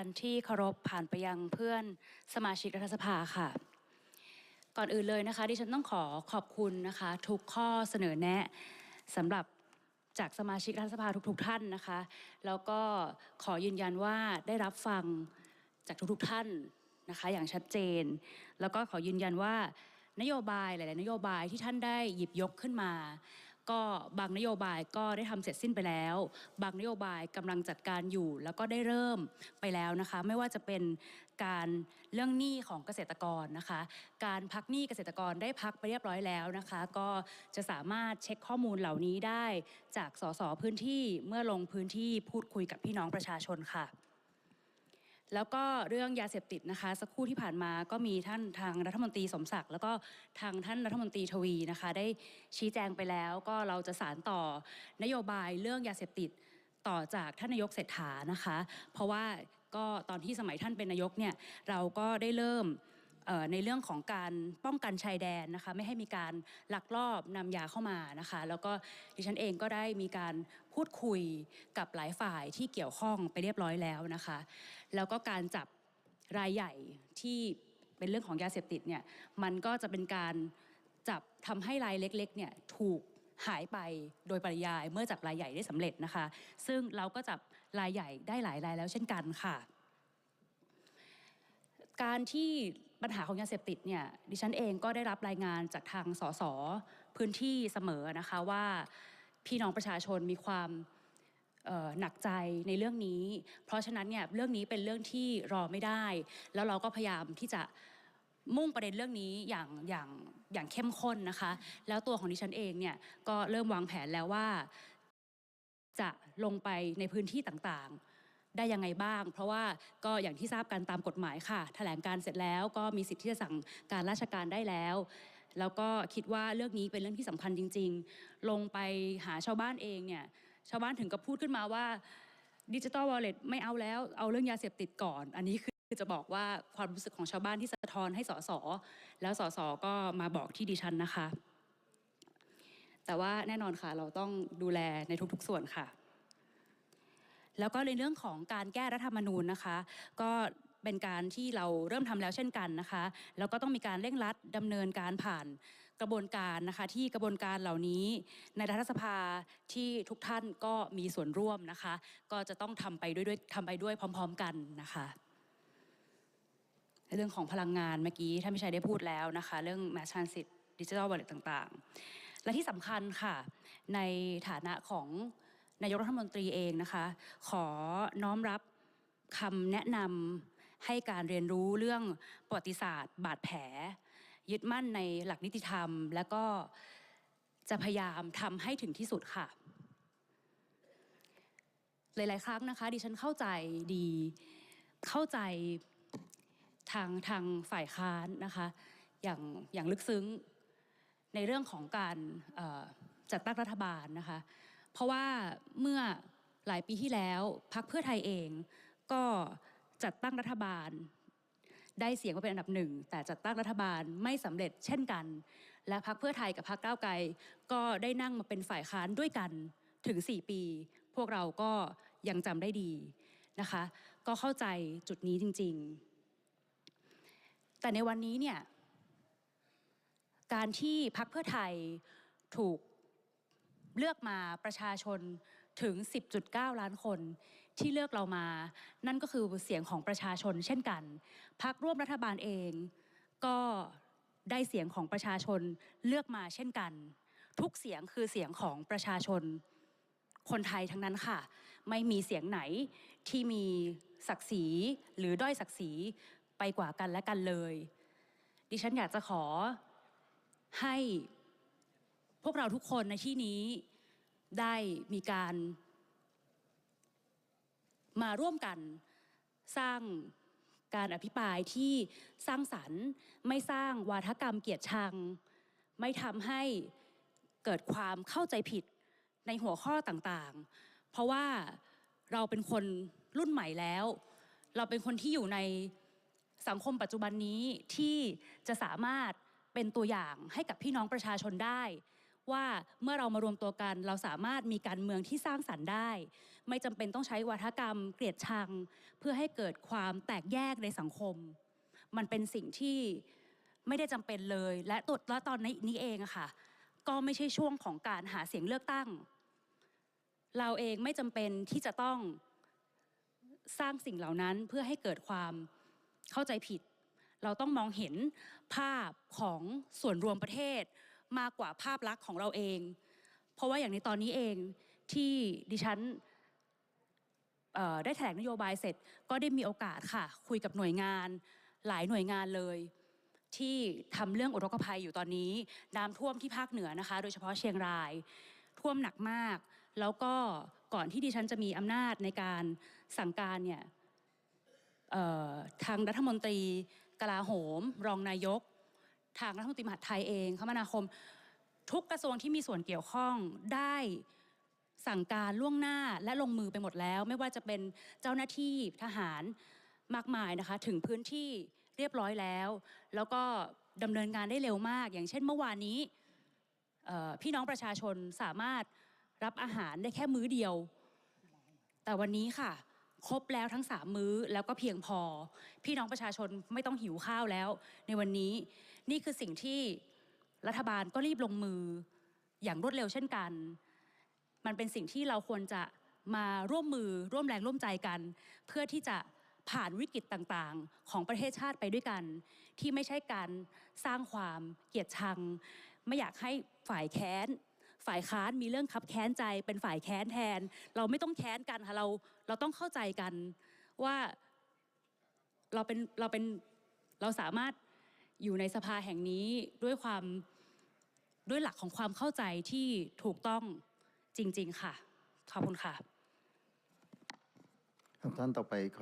ารที่เคารพผ่านไปยังเพื่อนสมาชิกรัฐสภาค่ะ ก่อนอื่นเลยนะคะดิฉันต้องขอขอบคุณนะคะ ทุกข้อเสนอแนะสำหรับจากสมาชิกรัฐสภาทุกๆท่านนะคะ แล้วก็ขอยืนยันว่าได้รับฟังจากทุกๆท่านนะคะ อย่างชัดเจน แล้วก็ขอยืนยันว่านโยบายหลาย ๆ นโยบายที่ท่านได้หยิบยกขึ้นมา ก็บางนโยบายก็ได้ทำเสร็จสิ้นไปแล้ว บางนโยบายกำลังจัดการอยู่ แล้วก็ได้เริ่มไปแล้วนะคะ ไม่ว่าจะเป็นการเรื่องหนี้ของเกษตรกรนะคะ การพักหนี้เกษตรกรได้พักไปเรียบร้อยแล้วนะคะ ก็จะสามารถเช็คข้อมูลเหล่านี้ได้จากสสพื้นที่เมื่อลงพื้นที่พูดคุยกับพี่น้องประชาชนค่ะ แล้วก็เรื่องยาเสพติดนะคะ สักครู่ที่ผ่านมาก็มีท่านทางรัฐมนตรีสมศักดิ์แล้วก็ทางท่านรัฐมนตรีทวีนะคะ ได้ชี้แจงไปแล้วก็เราจะสารต่อนโยบายเรื่องยาเสพติดต่อจากท่านนายกเศรษฐานะคะ เพราะว่าก็ตอนที่สมัยท่านเป็นนายกเนี่ยเราก็ได้เริ่ม ในเรื่องของการป้องกันชายแดนนะคะไม่ให้มีการลักลอบนำยาเข้ามานะคะแล้วก็ดิฉันเองก็ได้มีการพูดคุยกับหลายฝ่ายที่เกี่ยวข้องไปเรียบร้อยแล้วนะคะแล้วก็การจับรายใหญ่ที่เป็นเรื่องของยาเสพติดเนี่ยมันก็จะเป็นการจับทำให้รายเล็กๆเนี่ยถูกหายไปโดยปริยายเมื่อจับรายใหญ่ได้สำเร็จนะคะ ซึ่งเราก็จับรายใหญ่ได้หลายรายแล้วเช่นกันค่ะ การที่ ปัญหาของยาเสพติดเนี่ยดิฉันเองก็ได้รับรายงานจากทางสสพื้นที่เสมอนะคะว่าพี่น้องประชาชนมีความหนักใจในเรื่องนี้ เพราะฉะนั้นเนี่ยเรื่องนี้เป็นเรื่องที่รอไม่ได้ แล้วเราก็พยายามที่จะมุ่งประเด็นเรื่องนี้อย่างอย่างอย่างเข้มข้นนะคะ แล้วตัวของดิฉันเองเนี่ยก็เริ่มวางแผนแล้วว่า จะลงไปในพื้นที่ต่างๆ ได้ยังไงบ้าง เพราะว่าก็อย่างที่ทราบกันตามกฎหมายค่ะแถลงการเสร็จแล้วก็มีสิทธิ์ที่จะสั่งการราชการได้แล้วแล้วก็คิดว่าเรื่องนี้เป็นเรื่องที่สำคัญจริง ๆ ลงไปหาชาวบ้านเองเนี่ยชาวบ้านถึงกับพูดขึ้นมาว่าดิจิตอลวอลเล็ตไม่เอาแล้ว เอาเรื่องยาเสพติดก่อน อันนี้คือจะบอกว่าความรู้สึกของชาวบ้านที่สะท้อนให้สสแล้วสสก็มาบอกที่ดิฉันนะคะ แต่ว่าแน่นอนค่ะเราต้องดูแลในทุกๆส่วนค่ะ แล้วก็ในเรื่องของการแก้รัฐธรรมนูญนะคะ ก็เป็นการที่เราเริ่มทำแล้วเช่นกันนะคะ แล้วก็ต้องมีการเร่งรัดดำเนินการผ่านกระบวนการนะคะ ที่กระบวนการเหล่านี้ในรัฐสภาที่ทุกท่านก็มีส่วนร่วมนะคะ ก็จะต้องทำไปด้วยทำไปด้วยพร้อม ๆ กันนะคะเรื่องของพลังงานเมื่อกี้ท่านพิชัยได้พูดแล้วนะคะ เรื่อง mass transit digital wallet ต่างๆ และที่สำคัญค่ะ ในฐานะของ นายกรัฐมนตรีเองนะคะ ขอน้อมรับคำแนะนำให้การเรียนรู้เรื่องประวัติศาสตร์ บาดแผล ยึดมั่นในหลักนิติธรรม และก็จะพยายามทำให้ถึงที่สุดค่ะ หลาย ๆ ครั้งนะคะ ดิฉันเข้าใจดีเข้าใจทางทางฝ่ายค้านนะคะอย่างอย่างลึกซึ้งในเรื่องของการจัดตั้งรัฐบาลนะคะ เพราะว่าเมื่อหลายปีที่แล้วพักเพื่อไทยเองก็จัดตั้งรัฐบาล ได้เสียงมาเป็นอันดับหนึ่งแต่จัดตั้งรัฐบาลไม่สำเร็จเช่นกัน และพักเพื่อไทยกับพักก้าวไกลก็ได้นั่งมาเป็นฝ่ายค้านด้วยกันถึง 4 ปี พวกเราก็ยังจำได้ดีนะคะ ก็เข้าใจจุดนี้จริง ๆ แต่ในวันนี้เนี่ยการที่พักเพื่อไทยถูก เลือกมาประชาชนถึง 10.9 ล้านคนที่เลือกเรามา นั่นก็คือเสียงของประชาชนเช่นกัน พักร่วมรัฐบาลเอง ก็ได้เสียงของประชาชนเลือกมาเช่นกัน ทุกเสียงคือเสียงของประชาชนคนไทยทั้งนั้นค่ะ ไม่มีเสียงไหนที่มีศักดิ์ศรีหรือด้อยศักดิ์ศรีไปกว่ากันและกันเลย ดิฉันอยากจะขอให้ พวกเราทุกคนในที่นี้ได้มีการมาร่วมกันสร้างการอภิปรายที่สร้างสรรค์ ไม่สร้างวาทกรรมเกียดชัง ไม่ทำให้เกิดความเข้าใจผิดในหัวข้อต่างๆ เพราะว่าเราเป็นคนรุ่นใหม่แล้ว เราเป็นคนที่อยู่ในสังคมปัจจุบันนี้ที่จะสามารถเป็นตัวอย่างให้กับพี่น้องประชาชนได้ ว่าเมื่อเรามารวมตัวกัน เราสามารถมีการเมืองที่สร้างสรรค์ได้ ไม่จำเป็นต้องใช้วัฒกรรม เกลียดชัง เพื่อให้เกิดความแตกแยกในสังคม มันเป็นสิ่งที่ไม่ได้จำเป็นเลย และตดและตอนนี้นี้เองอะค่ะ ก็ไม่ใช่ช่วงของการหาเสียงเลือกตั้ง เราเองไม่จำเป็นที่จะต้องสร้างสิ่งเหล่านั้นเพื่อให้เกิดความเข้าใจผิด เราต้องมองเห็นภาพของส่วนรวมประเทศ มากกว่าภาพลักษณ์ของเราเอง เพราะว่าอย่างในตอนนี้เองที่ดิฉันได้แถลงนโยบายเสร็จ ก็ได้มีโอกาสค่ะ คุยกับหน่วยงานหลายหน่วยงานเลย ที่ทำเรื่องอุทกภัยอยู่ตอนนี้น้ำท่วมที่ภาคเหนือนะคะ โดยเฉพาะเชียงราย ท่วมหนักมาก แล้วก็ก่อนที่ดิฉันจะมีอำนาจในการสั่งการเนี่ยทางรัฐมนตรีกลาโหม รองนายก ทางรัฐมนตรีมหาดไทยเองคมนาคม ทุกกระทรวงที่มีส่วนเกี่ยวข้องได้สั่งการล่วงหน้าและลงมือไปหมดแล้ว ไม่ว่าจะเป็นเจ้าหน้าที่ทหารมากมายนะคะ ถึงพื้นที่เรียบร้อยแล้ว แล้วก็ดำเนินงานได้เร็วมาก อย่างเช่นเมื่อวานนี้พี่น้องประชาชนสามารถรับอาหารได้แค่มื้อเดียว แต่วันนี้ค่ะ ครบแล้วทั้งสามมื้อแล้วก็เพียงพอ พี่น้องประชาชนไม่ต้องหิวข้าวแล้ว ในวันนี้นี่คือสิ่งที่รัฐบาลก็รีบลงมืออย่างรวดเร็วเช่นกัน มันเป็นสิ่งที่เราควรจะมาร่วมมือร่วมแรงร่วมใจกัน เพื่อที่จะผ่านวิกฤตต่างๆ ของประเทศชาติไปด้วยกัน ที่ไม่ใช่การสร้างความเกลียดชัง ไม่อยากให้ฝ่ายแค้น ฝ่ายค้านมีเรื่องคับแค้นใจเป็นฝ่ายแค้นแทน เราไม่ต้องแค้นกันค่ะเราเราต้องเข้าใจกันว่าเราเป็นเราเป็นเราสามารถอยู่ในสภาแห่งนี้ด้วยความด้วยหลักของความเข้าใจที่ถูกต้องจริง ๆ ค่ะ ขอบคุณค่ะ ครับท่านต่อไป